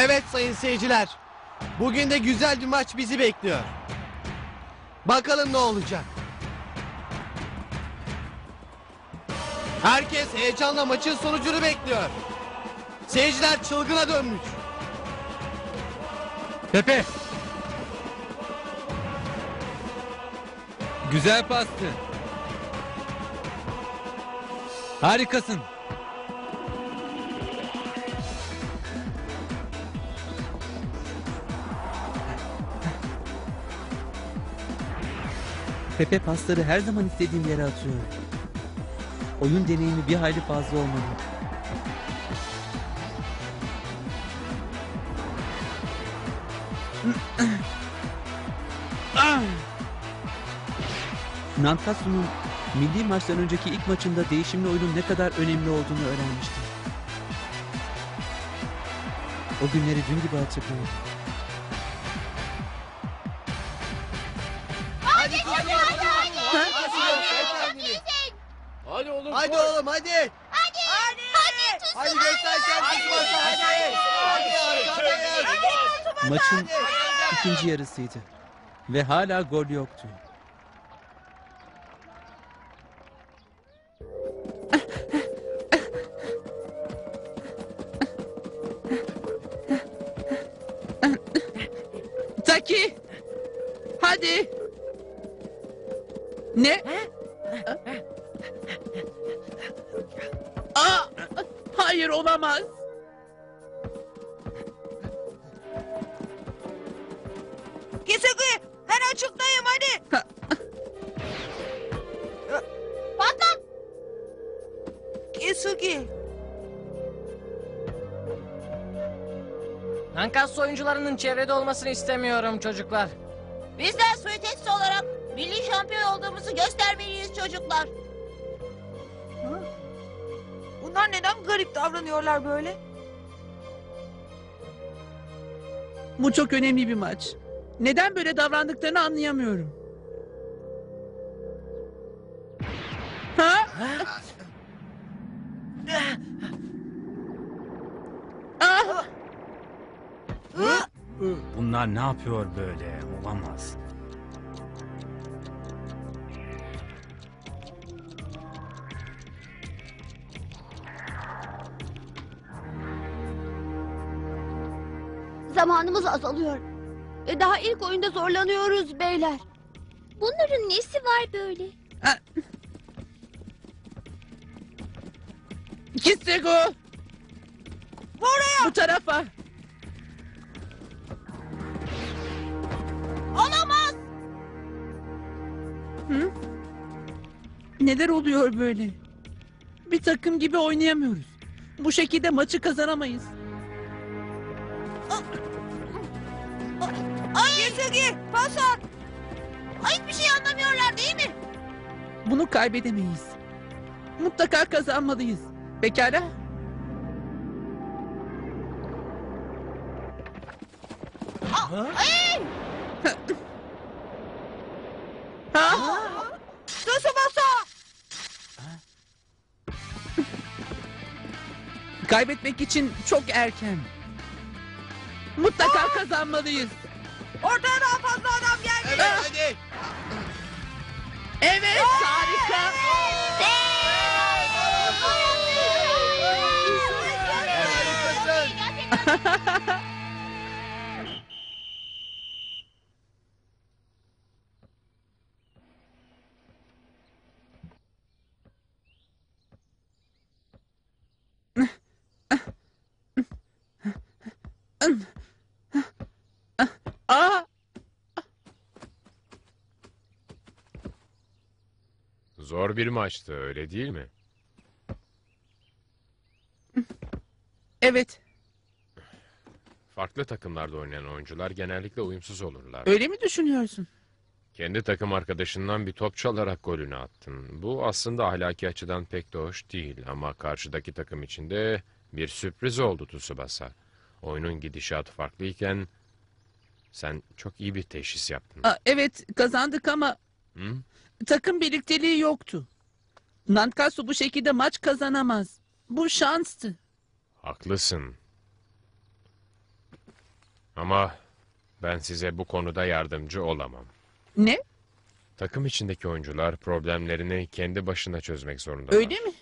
Evet sayın seyirciler. Bugün de güzel bir maç bizi bekliyor. Bakalım ne olacak. Herkes heyecanla maçın sonucunu bekliyor. Seyirciler çılgına dönmüş. Pepe. Güzel pastı. Harikasın. Pepe pasları her zaman istediğim yere atıyor. Oyun deneyimi bir hayli fazla olmalı. Nankatsu'nun milli maçtan önceki ilk maçında değişimli oyunun ne kadar önemli olduğunu öğrenmiştim. O günleri dün gibi hatırlıyorum. Hadi oğlum. Hadi koş. oğlum hadi. Hadi. Hadi. Hadi. Hadi göster kendini Tsubasa hadi. Hadi arkadayız. Maçın ikinci yarısıydı. Ve hala gol yoktu. Taki! Hadi! Ne? Aa, hayır olamaz. Kesugi ben açıktayım hadi. Patlat. Kesugi. Nankatsu oyuncularının çevrede olmasını istemiyorum çocuklar. Bizler Suitetsu olarak milli şampiyon olduğumuzu göstermeliyiz çocuklar. Bunlar neden garip davranıyorlar böyle? Bu çok önemli bir maç. Neden böyle davrandıklarını anlayamıyorum. Ha? Ah! Bunlar ne yapıyor böyle? Olamaz. Zamanımız azalıyor. E, Daha ilk oyunda zorlanıyoruz beyler. Bunların nesi var böyle? Kisego! Buraya Bu tarafa! olamaz. Hı? Neler oluyor böyle? Bir takım gibi oynayamıyoruz. Bu şekilde maçı kazanamayız. Ay Kesugi pas at. Ay hiçbir şey anlamıyorlar değil mi? Bunu kaybedemeyiz. Mutlaka kazanmalıyız. Pekala. Ay. Ha? Tsubasa. Kaybetmek için çok erken. Mutlaka kazanmalıyız. Ortaya daha fazla adam geldi. Evet hadi. Evet, harika. Harikasın. Aa, Zor bir maçtı öyle değil mi? evet. Farklı takımlarda oynayan oyuncular genellikle uyumsuz olurlar. Öyle mi düşünüyorsun? Kendi takım arkadaşından bir top çalarak golünü attın. Bu aslında ahlaki açıdan pek de hoş değil ama karşıdaki takım için de bir sürpriz oldu Tsubasa. Oyunun gidişatı farklıyken sen çok iyi bir teşhis yaptın. Aa, evet, kazandık ama Hı? Takım birlikteliği yoktu. Nankatsu bu şekilde maç kazanamaz. Bu şanstı. Haklısın. Ama ben size bu konuda yardımcı olamam. Ne? Takım içindeki oyuncular problemlerini kendi başına çözmek zorundalar. Öyle mi?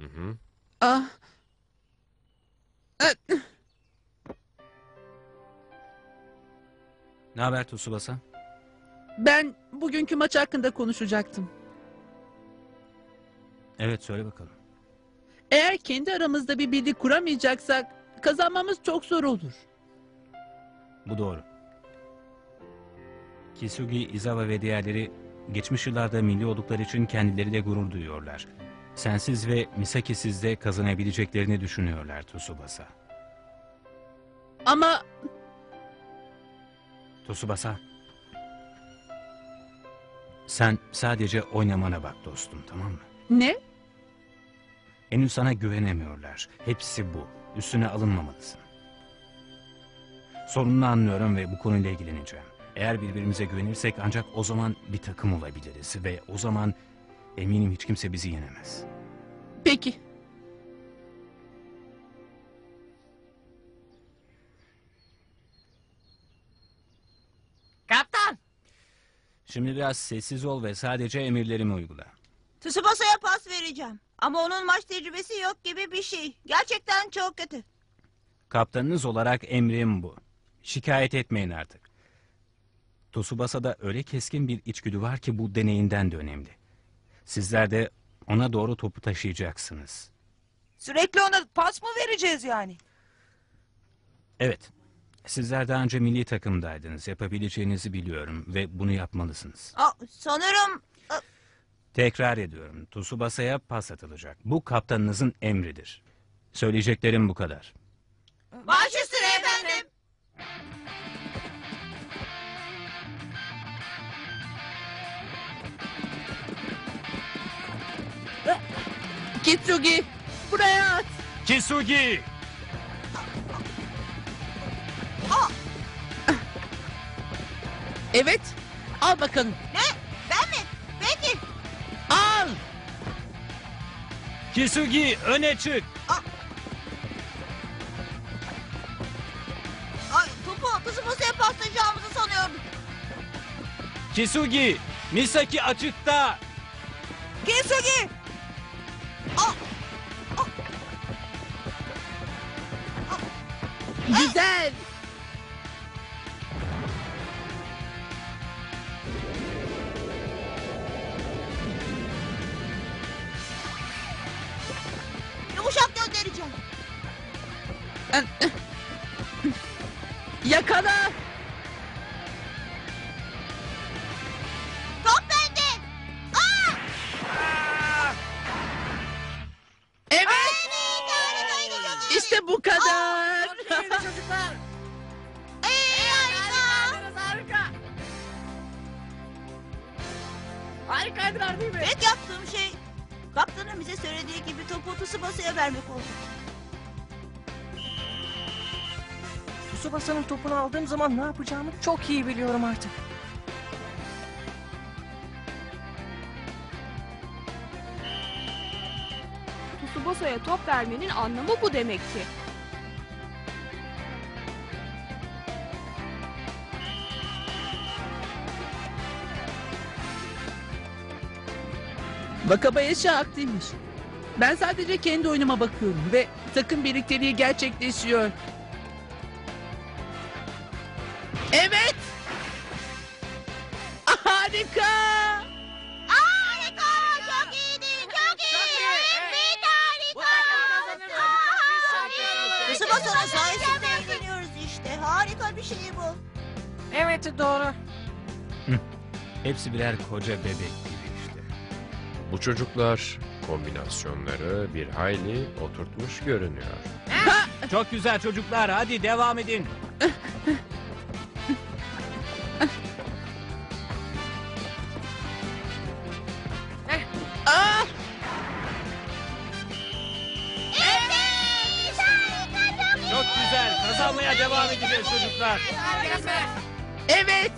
Hı hı. Ah. Eh, Ne haber Tsubasa? Ben bugünkü maç hakkında konuşacaktım. Evet söyle bakalım. Eğer kendi aramızda bir birlik kuramayacaksak kazanmamız çok zor olur. Bu doğru. Kisugi, Izawa ve diğerleri geçmiş yıllarda milli oldukları için kendileriyle gurur duyuyorlar. Sensiz ve Misaki'siz de kazanabileceklerini düşünüyorlar Tsubasa. Ama Tsubasa. Sen sadece oynamana bak dostum tamam mı? ne? Henüz sana güvenemiyorlar. Hepsi bu. Üstüne alınmamalısın. Sorununu anlıyorum ve bu konuyla ilgileneceğim. Eğer birbirimize güvenirsek ancak o zaman bir takım olabiliriz ve o zaman eminim hiç kimse bizi yenemez. Peki. Şimdi biraz sessiz ol ve sadece emirlerimi uygula. Tsubasa'ya pas vereceğim. Ama onun maç tecrübesi yok gibi bir şey. Gerçekten çok kötü. Kaptanınız olarak emrim bu. Şikayet etmeyin artık. Tsubasa'da öyle keskin bir içgüdü var ki bu deneyinden de önemli. Sizler de ona doğru topu taşıyacaksınız. Sürekli ona pas mı vereceğiz yani? Evet. Sizler daha önce milli takımdaydınız. Yapabileceğinizi biliyorum ve bunu yapmalısınız. Aa, sanırım Tekrar ediyorum. Tsubasa'ya pas atılacak. Bu kaptanınızın emridir. Söyleyeceklerim bu kadar. baş üstüne efendim. Kitsugi buraya at. Kisugi! Evet. Al bakalım. Ne? Ben mi? Peki. Al. Kisugi öne çık! Ay, topu Tsubasa'ya paslayacağımızı sanıyordum. Kisugi! Misaki açıkta! Kisugi! Güzel. Yakala. Top bende. Aa! Evet. Evet. İşte bu kadar. çocuklar! Ey, harika. Harika! Harikaydılar değil mi? Tek yaptığım şey kaptanın bize söylediği gibi topu Tsubasa'ya vermek oldu. Tsubasa'nın topunu aldığım zaman ne yapacağımı çok iyi biliyorum artık. Tsubasa'ya top vermenin anlamı bu demek ki. Vakabayashi haklıymış. Ben sadece kendi oyunuma bakıyorum ve takım birlikteliği gerçekleşiyor. Harika. Harika, çok iyiydi, çok iyi. Evet, harika. Aa, Tsubasa'nın sayesinde eğleniyoruz işte. Harika bir şey bu. Evet doğru. Hepsi birer koca bebek gibi işte. Bu çocuklar kombinasyonları bir hayli oturtmuş görünüyor. Çok güzel çocuklar hadi devam edin. Kazanmaya devam edeceğiz çocuklar. evet.